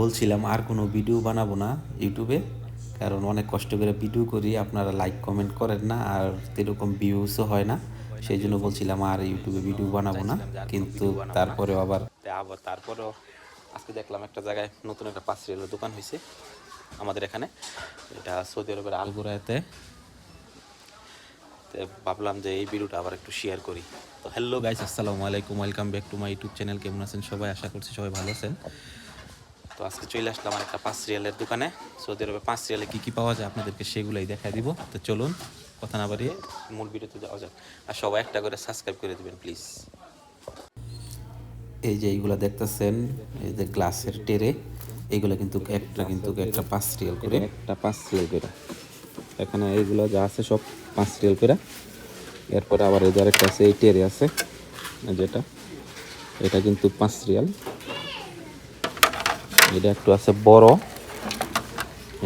বলছিলাম আর কোনো ভিডিও বানাবো না ইউটিউবে কারণ অনেক কষ্ট করে ভিডিও করি আপনারা লাইক কমেন্ট করেন না আর এরকম ভিউসও হয় না। সেই জন্য বলছিলাম আর ইউটিউবে ভিডিও বানাবো না। কিন্তু তারপরেও আবার আবার তারপরেও আজকে দেখলাম একটা জায়গায় নতুন একটা পাঁচ রিয়েলের দোকান হয়েছে আমাদের এখানে। এটা সৌদি আরবের আলগোরাতে ভাবলাম যে এই ভিডিওটা আবার একটু শেয়ার করি। তো হ্যালো গাইস আসসালামু আলাইকুম welcome back to my YouTube channel কেমন আছেন সবাই? আশা করছি সবাই ভালো আছেন। তো আজকে চলে আসলাম একটা পাঁচ রিয়ালের দোকানে। সৌদি আরবে পাঁচ রিয়ালে কী কী পাওয়া যায় আপনাদেরকে সেগুলোই দেখা দিব। তো চলুন, কথা না বাড়িয়ে মূল ভিডিওতে যাওয়া যাক। আর সবাই একটা করে সাবস্ক্রাইব করে দিবেন প্লিজ এই যে এইগুলা দেখতেছেন, এই যে গ্লাসের টেরে, এইগুলো কিন্তু একটা কিন্তু একটা পাঁচ রিয়াল করে। একটা পাঁচ রিয়াল করে। এখানে এইগুলো যা আছে সব পাঁচ রিয়াল করে। এরপরে আবার এই যে আরেকটা আছে, এই টেরে আছে যেটা। এটা কিন্তু পাঁচ রিয়াল। এটা একটু আছে বড়।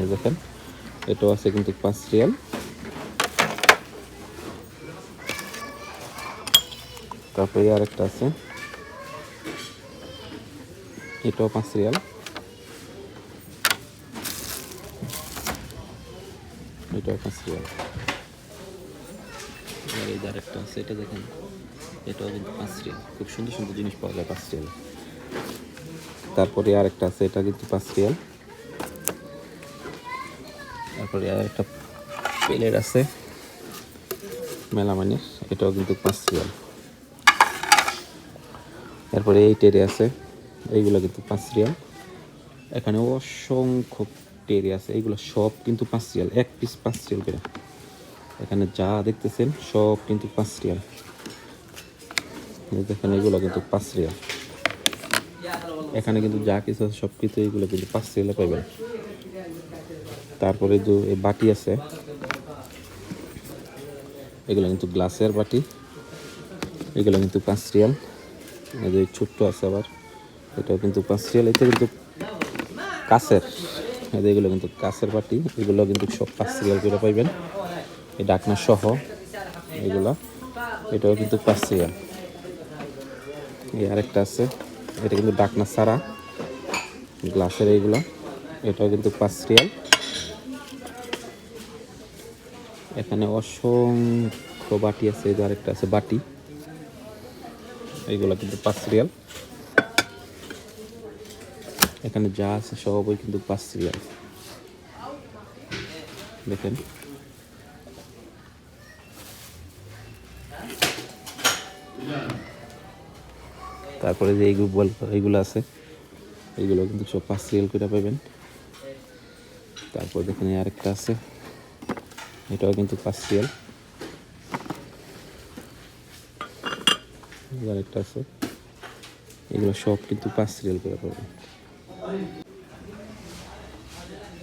এই দেখেন, এটাও আছে কিন্তু পাঁচ রিয়াল তারপরে আর একটা আছে। এটাও পাঁচ রিয়াল এটাও পাঁচ রিয়াল আর এই আরেকটা আছে, এটা দেখেন, এটাও কিন্তু পাঁচ খুব সুন্দর সুন্দর জিনিস পাওয়া যায় পাঁচ রিয়াল তারপরে আর একটা আছে, এটা কিন্তু পাঁচ রিয়াল তারপরে আর একটা প্লেট আছে, মেলামানির, এটাও কিন্তু পাঁচ রিয়াল তারপরে এই টেরে আছে, এইগুলো কিন্তু পাঁচ রিয়াল এখানে অসংখ্য টেরে আছে, এইগুলো সব কিন্তু পাঁচ রিয়াল এক পিস পাঁচ রিয়াল করে। এখানে যা দেখতেছেন, সব কিন্তু পাঁচ রিয়াল দেখেন, এগুলো কিন্তু পাঁচ রিয়াল এখানে কিন্তু যা কিছু আছে সব কিছু এইগুলো কিন্তু পাঁচ রিয়ালে পাবেন তারপরে যে বাটি আছে, এগুলো কিন্তু গ্লাসের বাটি, এগুলো কিন্তু পাঁচ রিয়াল। এই যে ছোট্ট আছে আবার, এটাও কিন্তু পাঁচ রিয়াল। এটা কিন্তু কাছের এগুলো কিন্তু কাছের বাটি, এগুলো কিন্তু সব পাঁচ রিয়াল করে পাইবেন। এই ডাকনা সহ এগুলা, এটাও কিন্তু পাঁচ রিয়াল। এই আরেকটা আছে এটা কিন্তু ডাকনা সারা, গ্লাসের এইগুলো। এটাও কিন্তু পাঁচ রিয়াল এখানে অসংখ্য বাটি আছে, এই আরেকটা আছে, বাটি। এইগুলো কিন্তু পাঁচ রিয়াল এখানে যা আছে সবই কিন্তু পাঁচ রিয়াল দেখেন। তারপরে যে এইগুলো বল, এইগুলো আছে, এইগুলো কিন্তু সব পাঁচ রিয়াল করে পাবেন তারপর দেখেন আরেকটা আছে, এটাও কিন্তু পাঁচ রিয়াল আরেকটা আছে, এগুলো সব কিন্তু পাঁচ রিয়াল করে পাবেন।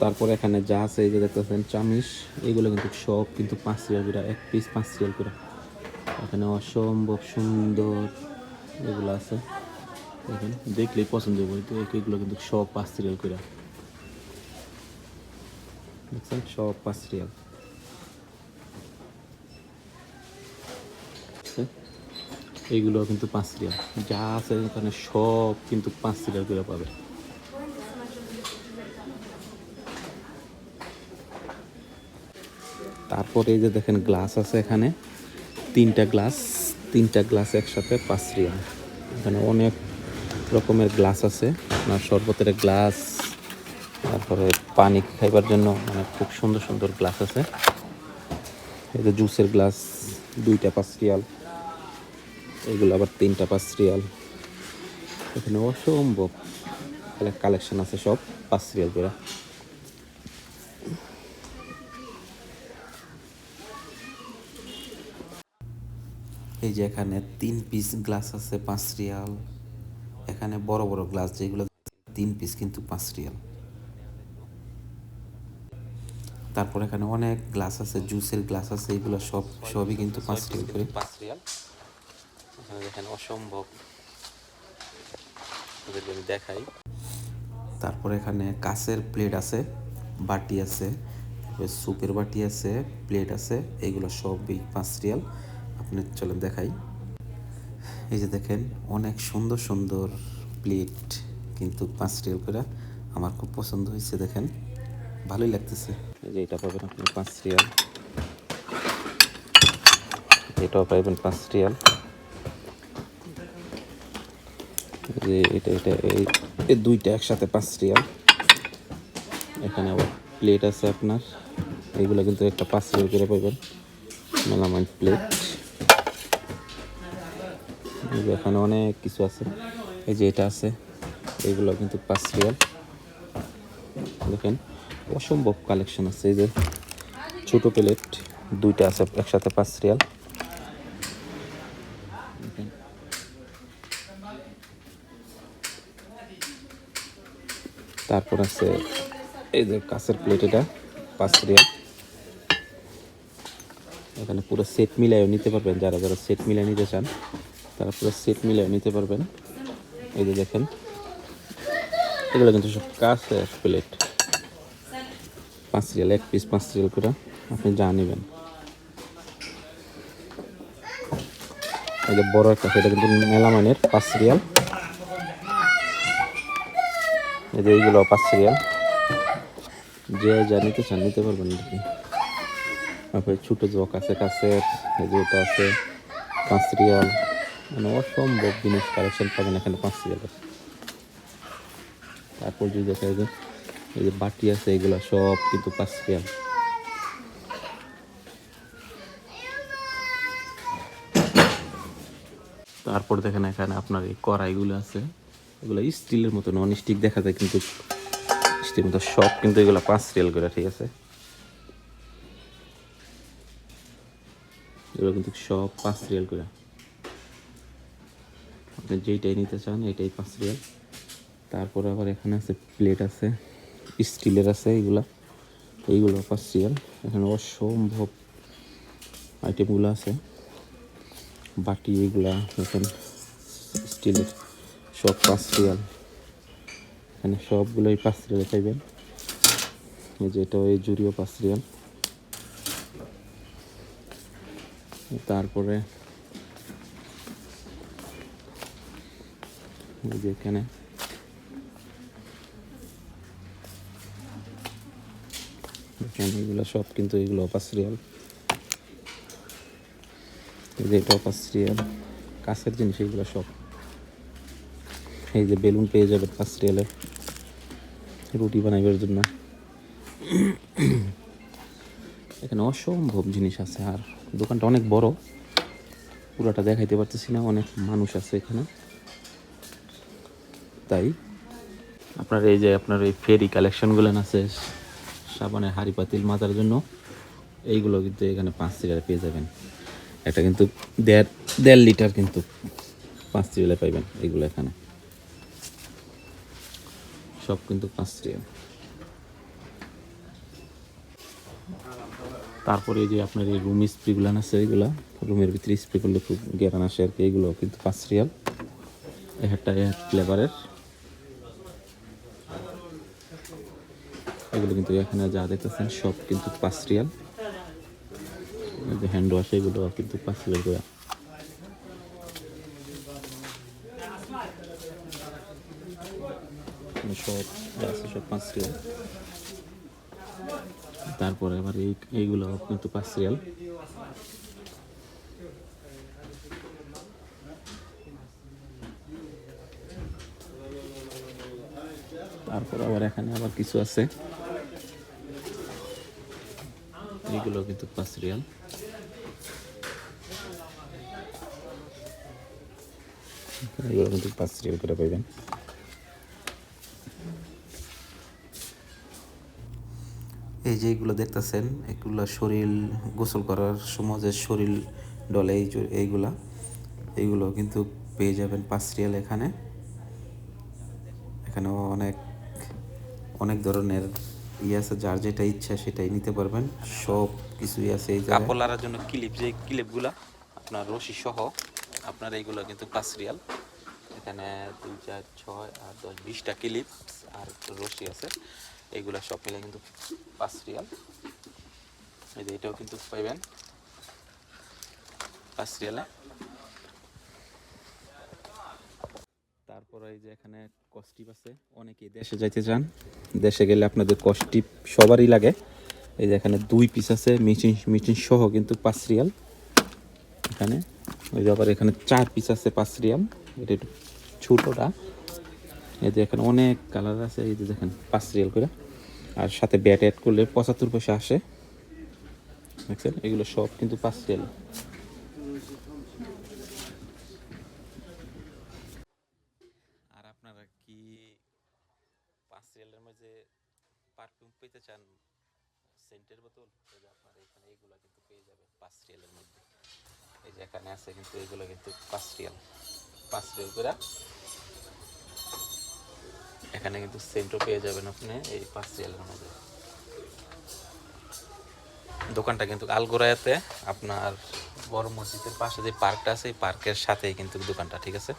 তারপর এখানে যা আছে, এই যে দেখতেছেন চামিস এগুলো কিন্তু সব কিন্তু পাঁচ রিয়াল করে, এক পিস পাঁচ রিয়াল করে। এখানে অসম্ভব সুন্দর এগুলো আছে। দেখেন, দেখলেই পছন্দ হবে। তো এগুলো কিন্তু সব পাঁচ রিয়াল করে দেখছেন? সব পাঁচ রিয়াল এইগুলো কিন্তু পাঁচ রিয়াল যা আছে এখানে সব কিন্তু পাঁচ রিয়াল করে পাবে। তারপরে এই যে দেখেন গ্লাস আছে এখানে। তিনটা গ্লাস তিনটা গ্লাস একসাথে পাঁচ রিয়াল। এখানে অনেক রকমের গ্লাস আছে। আপনার শরবতের গ্লাস, তারপরে পানি খাইবার জন্য মানে খুব সুন্দর সুন্দর গ্লাস আছে। এই যে জুসের গ্লাস, দুইটা পাঁচ রিয়াল। এগুলো আবার তিনটা পাঁচ রিয়াল। এখানে অসম্ভব। কালেকশন আছে সব পাঁচ রিয়াল এই যে এখানে তিন পিস গ্লাস আছে পাঁচ রিয়াল এখানে বড় বড় গ্লাস যেগুলো তিন পিস কিন্তু পাঁচ রিয়াল তারপর এখানে অনেক গ্লাস আছে জুসের গ্লাস আছে এগুলো সব সবই কিন্তু পাঁচ রিয়াল করে। পাঁচ রিয়াল এখানে অসম্ভব। ওদেরকে আমি দেখাই। তারপর এখানে কাঁচের প্লেট আছে বাটি আছে তারপরে সুপের বাটি আছে প্লেট আছে এগুলো সবই পাঁচ রিয়াল আপনি চলেন দেখাই। এই যে দেখেন, অনেক সুন্দর সুন্দর প্লেট কিন্তু পাঁচ রিয়াল করে আমার খুব পছন্দ হয়েছে, দেখেন। ভালোই লাগতেছে। এই যে এটা পাবেন আপনি পাঁচ রিয়াল এটাও পাইবেন পাঁচ রিয়াল যে এটা এটা, এই দুইটা একসাথে পাঁচ রিয়াল এখানে আবার প্লেট আছে আপনার। এইগুলো কিন্তু একটা পাঁচ রিয়াল করে পাইবেন। Melamine plate. এখানে অনেক কিছু আছে। এই যে এটা আছে, এগুলো কিন্তু পাঁচ রিয়াল দেখেন, অসম্ভব কালেকশন আছে। এই যে ছোটো প্লেট দুইটা আছে, একসাথে পাঁচ রিয়াল তারপর আছে, এই যে কাঁচের প্লেট এটা পাঁচ রিয়াল এখানে পুরো সেট মিলাইও নিতে পারবেন, যারা যারা সেট মিলাই নিতে চান। তারা পুরো সেট মিলাইও নিতে পারবেন এই যে দেখেন। এগুলো কিন্তু সব কাঁচের প্লেট পাঁচ রিয়াল এক পিস পাঁচ রিয়াল করে আপনি যা নেবেন। এই যে বড় একটা সেটা কিন্তু মেলামানের পাঁচ রিয়াল এই যে এইগুলো পাঁচ রিয়াল যে যা নিতে চান নিতে পারবেন আর কি। তারপরে ছোটো জক আছে কাছের এই যে এটা আছে পাঁচ রিয়াল মানে অসম্ভব জিনিস কালেকশন পাবেন এখানে পাঁচ রিয়ালের তারপর যদি দেখা যায় এই যে বাটি আছে, এগুলো সব কিন্তু পাঁচ রিয়াল তারপর দেখেন এখানে আপনার এই কড়াইগুলো আছে। এগুলো স্টিলের মতো নন স্টিক দেখা যায় কিন্তু স্টিল মতো সব কিন্তু এগুলো পাঁচ রিয়াল করে, ঠিক আছে? এগুলো কিন্তু সব পাঁচ রিয়াল করে। আপনি যেইটাই নিতে চান, এটাই পাঁচ রিয়াল। তারপরে আবার এখানে আছে প্লেট আছে, স্টিলের আছে এইগুলা। এইগুলো পাঁচ রিয়াল। এখানে অসম্ভব আইটেমগুলো আছে। বাটি এগুলা দেখেন স্টিলের সব পাঁচ রিয়াল। এখানে সবগুলোই পাঁচ রিয়ালে পাইবেন। এই যে এটা, এই জুড়িও পাঁচ রিয়াল। তারপরে যে এখানে। এগুলো সব কিন্তু এগুলো রিয়াল এই যে পাঁচ রিয়াল কাছের জিনিস এগুলো সব। এই যে বেলুন পেয়ে যাবে পাঁচ রুটি বানাইবার জন্য। এখানে অসম্ভব জিনিস আছে। আর দোকানটা অনেক বড়। পুরাটা দেখাইতে পারতেছি না, অনেক মানুষ আছে এখানে। তাই? আপনার এই যে আপনার এই ফেরি কালেকশনগুলো আছে, সাবানের হাড়ি পাতিল মাজার জন্য, এইগুলো কিন্তু এখানে পাঁচ সিরিয়ালে পেয়ে যাবেন। এটা কিন্তু দেড় দেড় লিটার কিন্তু পাঁচ সিরিয়ালে পাইবেন এইগুলো এখানে। সব কিন্তু পাঁচ সিরিয়াল। তারপরে এই যে আপনার এই রুম স্প্রিগুলো আছে, এগুলা রুমের ভিতরে স্প্রে করলে খুব গেরান আসে আর কি, এগুলো কিন্তু পাঁচ রিয়াল একটা ফ্লেভারের এগুলো কিন্তু এখানে যা দেখতেছেন সব কিন্তু পাঁচ হ্যান্ড ওয়াশ এগুলো কিন্তু পাঁচ করে। সব তারপরে আবার এই এইগুলো কিন্তু পাঁচ তারপর আবার এখানে আবার কিছু আছে। এইগুলো কিন্তু পাঁচ রিয়াল এগুলো কিন্তু পাঁচ রিয়াল করে পাইবেন। এই যে এইগুলো দেখতেছেন, এগুলো শরীর গোসল করার সময় যে শরীর ডলে এই এইগুলা এইগুলো কিন্তু পেয়ে যাবেন পাঁচ রিয়াল এখানে। এখানেও অনেক অনেক ধরনের আছে, যার যেটা ইচ্ছা সেটাই নিতে পারবেন। সব কিছুই আছে এই কাপড় জন্য ক্লিপ যে ক্লিপগুলা আপনার রশি সহ, আপনার এইগুলো কিন্তু পাঁচ রিয়াল এখানে দুই, চার, ছয়, আট, দশ, বিশটা ক্লিপ আর রশি আছে। এইগুলা সব মিলে কিন্তু পাঁচ রিয়াল এই যে এটাও কিন্তু পাইবেন। পাঁচ রিয়ালে তারপরে এই যে এখানে কস্টিপ আছে। অনেকে দেশে যাইতে চান। দেশে গেলে আপনাদের কস্টিপ সবারই লাগে। এই যে এখানে দুই পিস আছে মেচিন মেচিন সহ কিন্তু পাঁচ রিয়াল। এখানে ওই যে আবার এখানে চার পিস আছে পাঁচ রিয়াল। এটা একটু ছোটোটা। এই যে এখানে অনেক কালার আছে। এই যে দেখেন, পাঁচ রিয়াল করে। আর সাথে ব্যাট অ্যাড করলে পঁচাত্তর পয়সা আসে। দেখছেন? এগুলো সব কিন্তু পাঁচ রিয়াল। এখানে কিন্তু সেন্টও পেয়ে যাবেন আপনি এই পাঁচ রিয়ালের মধ্যে। দোকানটা কিন্তু আলগোড়ায়াতে, আপনার বড় মসজিদের পাশে যে পার্কটা আছে, এই পার্কের সাথেই কিন্তু দোকানটা, ঠিক আছে?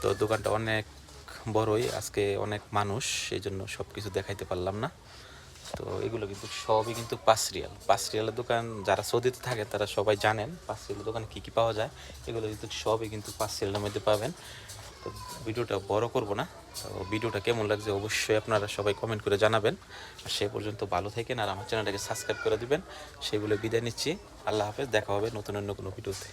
তো দোকানটা অনেক বড়ই, আজকে অনেক মানুষ এই জন্য সব কিছু দেখাইতে পারলাম না। তো এগুলো কিন্তু সবই কিন্তু পাঁচ রিয়াল। পাঁচ রিয়ালের দোকান যারা সৌদিতে থাকে, তারা সবাই জানেন পাঁচ রিয়ালের দোকানে কী কী পাওয়া যায়। এগুলো কিন্তু সবই কিন্তু পাঁচ রিয়ালের মধ্যে পাবেন। তো ভিডিওটা বড় করব না। তো ভিডিওটা কেমন লাগছে অবশ্যই আপনারা সবাই কমেন্ট করে জানাবেন। আর সে পর্যন্ত ভালো থাকেন আর আমার চ্যানেলটাকে সাবস্ক্রাইব করে দিবেন। সেগুলো বিদায় নিচ্ছি। আল্লাহ হাফেজ, দেখা হবে নতুন অন্য কোনো ভিডিওতে।